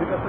এটা তো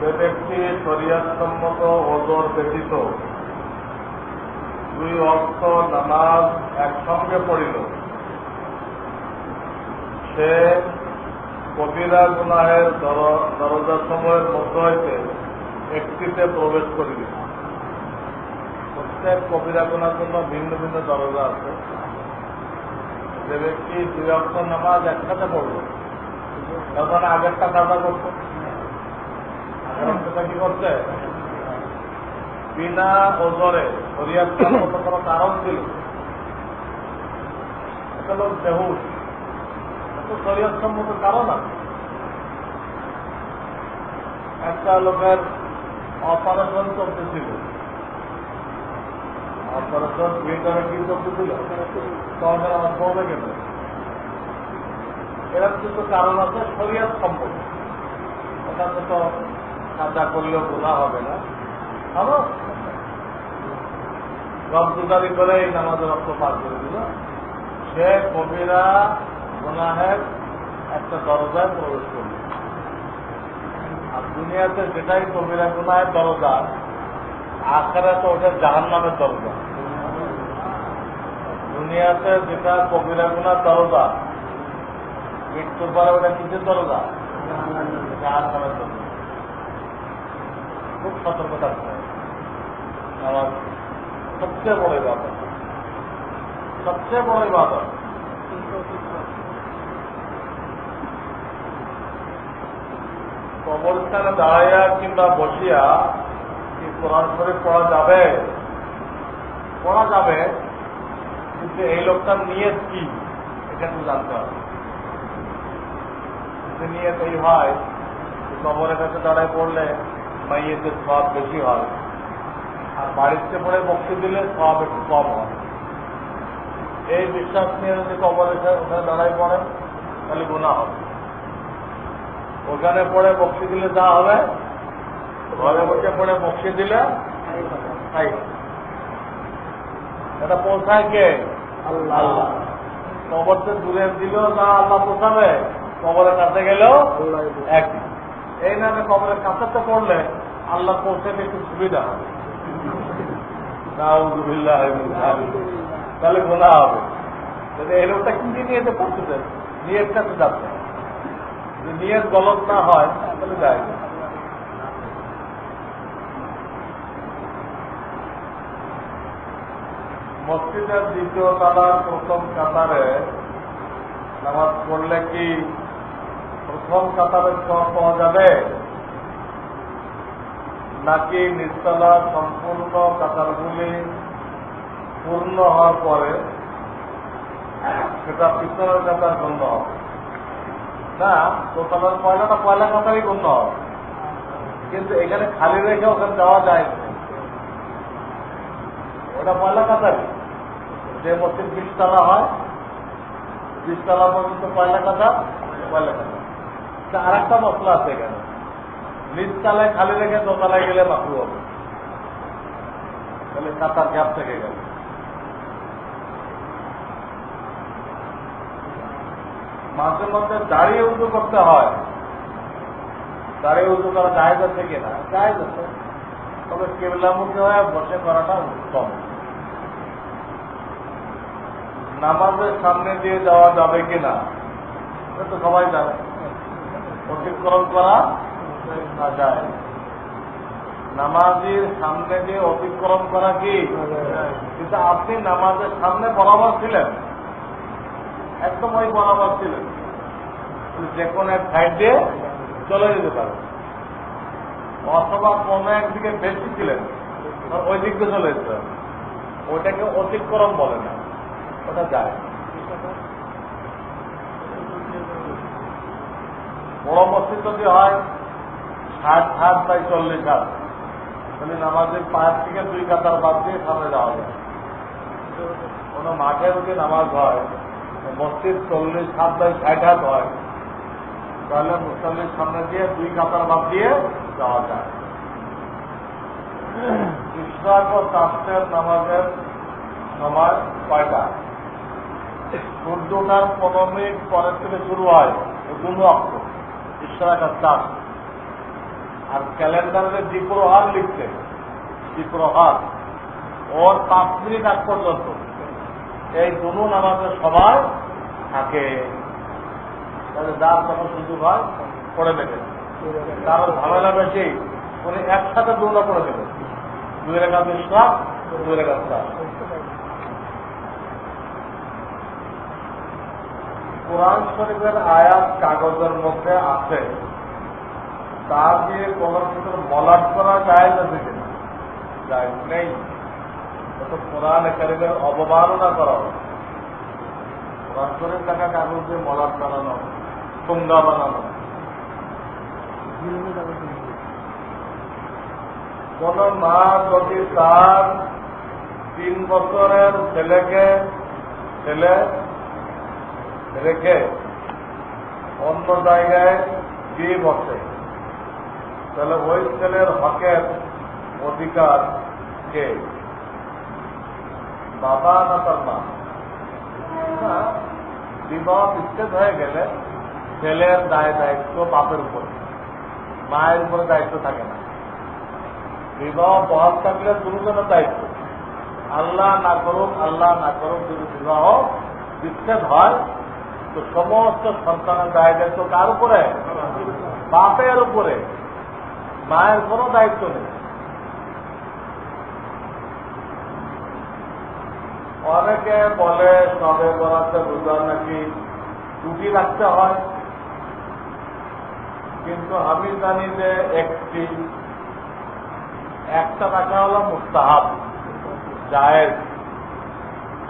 যে ব্যক্তি শরীয়তসম্মত ওজোর ব্যতীত দুই অর্থ নামাজ একসঙ্গে পড়িল। সে কবিরা গুনাহের দরজা সময়ের মধ্য হইতে একটিতে প্রবেশ করিল। প্রত্যেক কবিরা গুনার জন্য ভিন্ন ভিন্ন দরজা আছে। যে ব্যক্তি দুই অক্ষ নামাজ একসাথে পড়ল, তখন আগেরটা কাজা করতো। কি করছে? বিনা ওজরে হরিয়ার মতো কোনো কারণ ছিল একটা লোক বেহুশ। তো শরীয়ত সম্মত কারণ আছে। একটা লোকের অপারেশন চলতেছিল। অপারেশন থিয়েটারে কি চলতেছিল? তখন আমার কেন এরকম কিছু কারণ আছে শরীয়ত সম্পর্ক ওটাতে তো কাজা করলেও গুণা হবে না। ভালো? গবদুদারি করে এই নামাজ রক্ত পার করে দিল। সে কবিরা গুনাহের একটা দরজায় প্রবেশ করল। আর দুনিয়াতে যেটাই কবিরা গুনাহের দরজা আখেরা তো ওটা জাহান নামের দরজা। দুনিয়াতে যেটা কবিরা গুনার দরজা, মৃত্যুর পরে ওটা কিসের দরজা? জাহান নামের দরজা। খুব সতর্ক থাকতে হবে আমার সবচেয়ে বড় ইবাদত। সবচেয়ে বড় ইবাদত। কবরস্থানে দাঁড়াইয়া কিংবা বসিয়া কি কোরআন শরীফ পড়া যাবে? পড়া যাবে, কিন্তু এই লোকটার নিয়ত কি? এটা একটু জানতে হবে। নিয়ত এই হয় কবরের কাছে দাঁড়ায় পড়লে মাইয়েতে সব বেশি হয়। আর বাড়িতে পড়ে বক্তি দিলে সব একটু কম হয়। এই বিশ্বাস নিয়ে যদি কাছে ওখানে দাঁড়ায় পড়ে তাহলে গুণা হবে। ওখানে পড়ে বক্সি দিলে যা হবে ঘরে বসে পড়ে বক্সি দিলে তাই। এটা পৌঁছায় কে? আল্লাহ। কবর তো দূরে দিলেও না আল্লাহ পৌঁছাবে কবরের কাছে গেলেও একই। এই নামে কবরের কাছাতে পড়লে আল্লাহ পৌঁছাতে একটু সুবিধা হবে। তাহলে গোনা হবে। এই লোকটা কি নিয়ে যেতে নিয়তটা তো যাচ্ছে। যদি নিয়ত গলত না হয়, তাহলে যায় মসজিদের দ্বিতীয় তালার প্রথম কাতারে নামাজ পড়লে কি প্রথম কাতারের সব পাওয়া যাবে। নাকি নিচতলা সম্পূর্ণ কাতারগুলি পূর্ণ হওয়ার পরে সেটা পিছনের কাতার গণ্য হবে? না, দোতলার পয়লাটা পয়লা কাতারই গণ্য হবে। কিন্তু এখানে খালি রেখে ওখানে যাওয়া যায়। ওটা পয়লা কাতারই। যে মসজিদ বিশতলা হয়, বিশতলা পর্যন্ত পয়লা কাতার পয়লা কাতার। আর একটা মশলা আছে এখানে। নিচতলায় খালি রেখে দোতলায় গেলে মাকরু হবে। তাহলে কাতার গ্যাপ থেকে গেল। মাঝে মধ্যে দাঁড়িয়ে উঁচু করতে হয়। দাঁড়িয়ে উঁচু করা জায়জ আছে কিনা জায়জ আছে। তবে কেবলামুখী হয়ে বসে করাটা উত্তম। নামাজের সামনে দিয়ে যাওয়া যাবে কিনা এটা তো সবাই জানে। অতিক্রম করা না যায় নামাজির সামনে দিয়ে অতিক্রম করা কি? কিন্তু আপনি নামাজের সামনে বরাবর ছিলেন। একদম ওই বরাবর ছিলেন। যে কোনো এক সাইড দিয়ে চলে যেতে পারেন অথবা কোনো একদিকে বেশি ছিলেন ওই দিক দিয়ে চলে যেতে হবে ওটাকে অতিক্রম বলে না। ওটা যায়। বড় মসজিদ যদি হয় ষাট হাত বাই চল্লিশ হাত। তাহলে নামাজের পাঁচ থেকে দুই কাতার বাদ দিয়ে সামনে যাওয়া যায়। কোনো মাঠে যদি নামাজ হয়, মসজিদ চল্লিশ হাত বাই ষাট হাত হয়, তাহলে মুসল্লির সামনে দিয়ে দুই কাতার বাদ দিয়ে যাওয়া যায়। ইশরাক ও চাষের নামাজের সময় কয়টা? সূর্য ওঠার পনেরো মিনিট পরের থেকে শুরু হয় দুনো ইশরাক আর চাষ আর ক্যালেন্ডারে দ্বিপ্রহার লিখছে দ্বিপ্রহার ওর পাঁচ মিনিট আগ পর্যন্ত। এই দুনো আমাদের সময় থাকে। তাহলে যার যখন সুযোগ হয়, পড়ে দেবে কারণ ঝামেলা বেশি, উনি একসাথে দুটো করে দেবে দুই রেখা বিশ্বাস দুই রেখা চাষ কোরআন শরীফের আয়াত কাগজের মধ্যে আছে। তা দিয়ে কোন কিছু মলাট করা যায় না দিকে যায় নেই। এত কোরআন শরীফের অবমাননা করা হবে কোরআন শরীফ লেখা কাগজ দিয়ে মলাট বানানো টোঙ্গা বানানো কোন মা যদি তার তিন বছরের ছেলেকে, ছেলে রেখে অন্য জায়গায় দিয়ে বসে। তাহলে ওই ছেলের হকের অধিকার কে? বাবা না তার মা? বিবাহ বিচ্ছেদ হয়ে গেলে ছেলের দায় দায়িত্ব বাপের উপরে, মায়ের উপরে দায়িত্ব থাকে না। বিবাহ বহাল থাকলে দুজনের দায়িত্ব। আল্লাহ না করুক, আল্লাহ না করুক যদি বিবাহ বিচ্ছেদ হয় তো সমস্ত সন্তানের দায় দায়িত্ব কার উপরে? বাপের উপরে। মায়ের কোনো দায়িত্ব নেই। অনেকে বলে, সবে বরাতে রোজা নাকি রুটি রাখতে হয়? কিন্তু আমি জানি যে একটি, একটা রাখা হলো মুস্তাহাব, জায়েজ।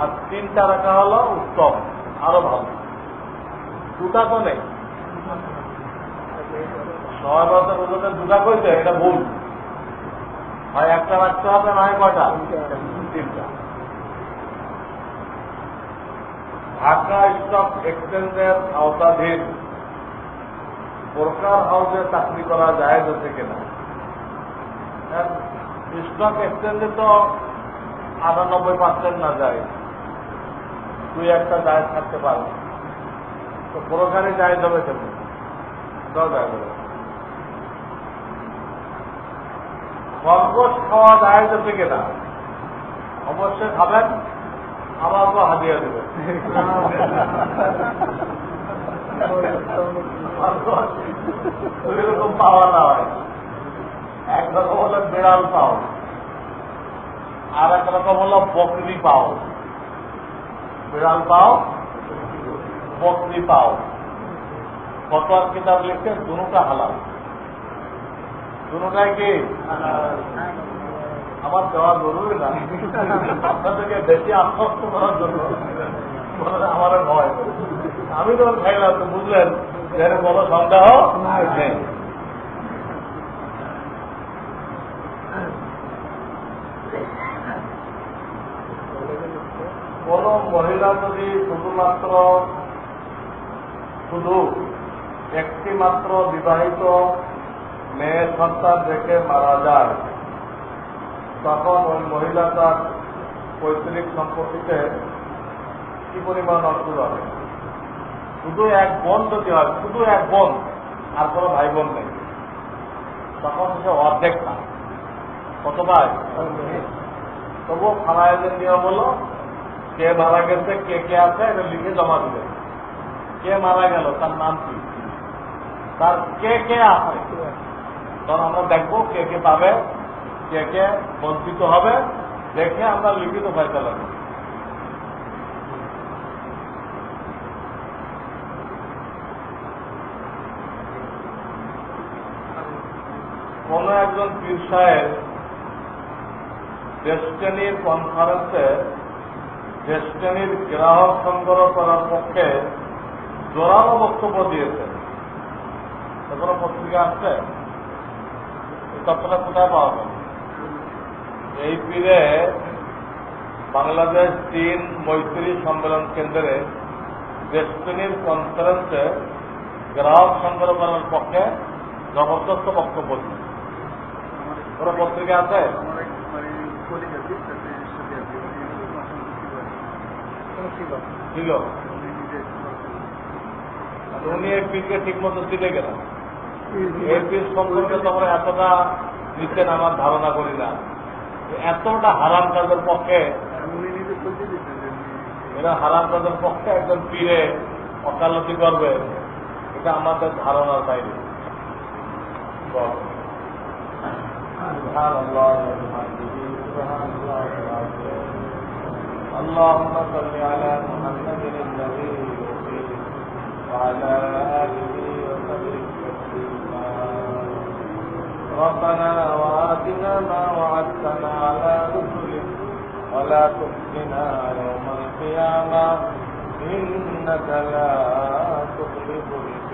আর তিনটা রাখা হলো উত্তম। আরও ভালো। দুটা বছর রোজাতে দুটা কইছে, এটা ভুল। হয় একটা রাখতে হবে নয় কয়টা? তিনটা। ঢাকা স্টক এক্সচেঞ্জের আওতাধীন। সরকার হাউসে চাকরি করা যায় যাচ্ছে কিনা? স্টক এক্সচেঞ্জে তো আটানব্বই পার্সেন্ট না যায়। দুই একটা যায় থাকতে পারে। তো পুরোখানে যায় যাবে যাবে খরগোশ খাওয়া যায় যাচ্ছে কিনা অবশ্যই খাবেন আমাকে হাদিয়া দেবেন। দুই রকম পাওয়া না হয়। এক রকম হলো বিড়াল পাও, আর এক রকম হলো বকরি পাও। বিড়াল পাও বকরি পাও ফটোয়ার কিতাব লিখছে দুটা হালাল। দুটাই কি? আমার দেওয়া জরুরি না। আপনাদেরকে বেশি আশ্বস্ত করার জন্য আমার ভয়। আমি তখন খাইলাম তো বুঝলেন যে কোনো সন্দেহ কোন মহিলা যদি শুধুমাত্র শুধু একটি মাত্র বিবাহিত মেয়ে সন্তান রেখে মারা যায়। তখন ওই মহিলা তার পৈতৃক সম্পত্তিতে কি পরিমাণ অর্থ হবে শুধু এক বোন যদি হয়, শুধু এক বোন, আর কোনো ভাই বোন নেই। তখন সে অর্ধেক না কত ভাই তবুও ফালাইদের নিয়ম হলো, কে ভাড়া গেছে, কে কে আছে, এটা লিখে জমা দিবে। কে মারা গেল, তার নাম কি? তার কে কে আছে? তখন আমরা দেখব কে কে পাবে, কে কে বঞ্চিত হবে, দেখে আমরা লিখিত ফয়সলা করি কোন একজন পীর সাহেব ডেস্টিনির কনফারেন্সে ডেস্টিনির গ্রাহক সংগ্রহ করার পক্ষে জোরালো বক্তব্য দিয়েছেন। কোনো পত্রিকা আসছে তথ্যটা কোথায় পাওয়া যাবে? এই পীরে বাংলাদেশ চীন মৈত্রী সম্মেলন কেন্দ্রে ডেস্টিনির কনফারেন্সে গ্রাহক সংগ্রহ করার পক্ষে জবরদস্ত বক্তব্য দিয়েছে কোনো পত্রিকা আছে? ছিল আর উনি এই পীরকে ঠিক মতো চিনে গেলেন এই পীর সম্পর্কে তোমরা এতটা নিচ্ছেন আমার ধারণা করি না যে এতটা হারাম কাজের পক্ষে উনি নিজে বলতে দিচ্ছেন যে এরা হারাম কাজের পক্ষে একজন পীরে অকালতি করবে এটা আমাদের ধারণার বাইরে বল। سبحان الله وبحمده سبحان الله العظيم اللهم صل على محمد النبي الوحيد وعلى آله وصحبه ربنا وآتنا ما وعدتنا على رسلك ولا تخزنا يوم القيامة. إنك لا تخلف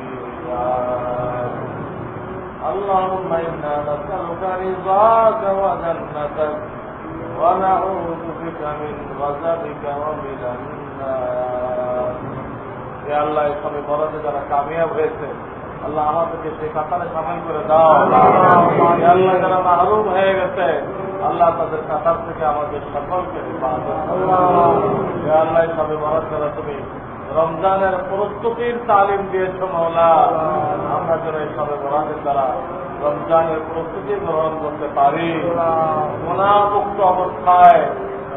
الميعاد. اللهم إنا نسألك رضاك وجنتك. ونعوذ بك من غضبك ومن النار যে আল্লাহ এসবে বড়তে যারা কামিয়াব হয়েছে আল্লাহ আমাদেরকে সে কাতারে সামিল করে দাও। আল্লাহ। যারা মাহরুম হয়ে গেছে আল্লাহ তাদের কাতার থেকে আমাদের সকলকে আল্লাহ। সবে বরাত যারা তুমি রমজানের প্রস্তুতির তালিম দিয়েছ মৌলা আমরা যেন এই সবে বরাতের দ্বারা রমজানের প্রস্তুতি গ্রহণ করতে পারি। গুণামুক্ত অবস্থায়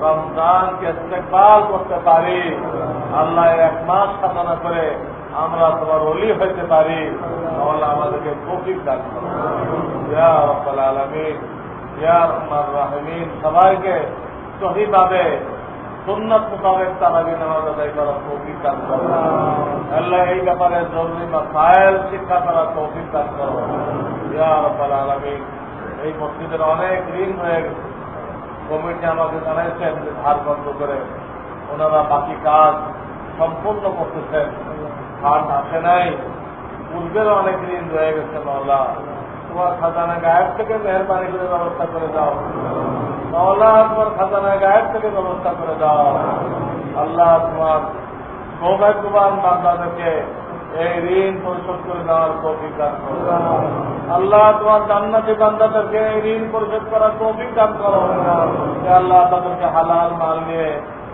রমজানকে ইস্তেকবাল করতে পারি। আল্লাহ এক মাস সাধনা করে আমরা তোমার অলি হইতে পারি, তাহলে আমাদেরকে তৌফিক দান করো। আলামিন, ইয়া রহমান, সবাইকে সহিভাবে সুন্নত মোতাবেক তারাবি নামাজ আদায় করার তৌফিক দান করো। আল্লাহ এই ব্যাপারে জরুরি মাসাইল শিক্ষা করার তৌফিক দান করো। রব্বাল এই মসজিদের অনেক ঋণ হয়ে কমিটি আমাকে জানাইছেন ধার বন্ধ করে ওনারা বাকি কাজ সম্পূর্ণ করতেছেন। ফান্ড আসে নাই। পূর্বের অনেক ঋণ রয়ে গেছে মাওলা। তোমার খাজানা গায়েব থেকে মেহরবানি করে ব্যবস্থা করে দাও। মাওলা, তোমার খাজানা গায়েব থেকে ব্যবস্থা করে দাও। আল্লাহ, তোমার সৌভাগ্যবান বান্দাদেরকে এই ঋণ পরিশোধ করে দেওয়ার তৌফিক দান আল্লাহ, তোমার জান্নাতি বান্দাদেরকে এই ঋণ পরিশোধ করার তৌফিক দান করো। আল্লাহ, তাদেরকে হালাল মাল নিয়ে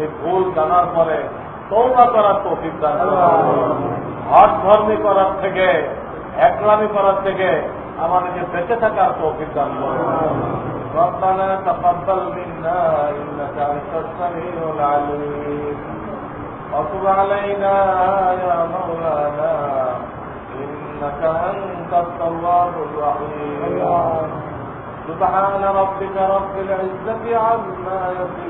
এই ভুল জানার পরে তৌবা করার তৌফিক দান করো হট ধর্মী করার থেকে একলামি করার থেকে আমাদেরকে বেঁচে থাকার তৌফিক দান করো ربنا تقبل منا انك انت السميع العليم وتب علينا يا مولانا إنك أنت التواب الرحيم سبحان ربك رب العزة عما يصفون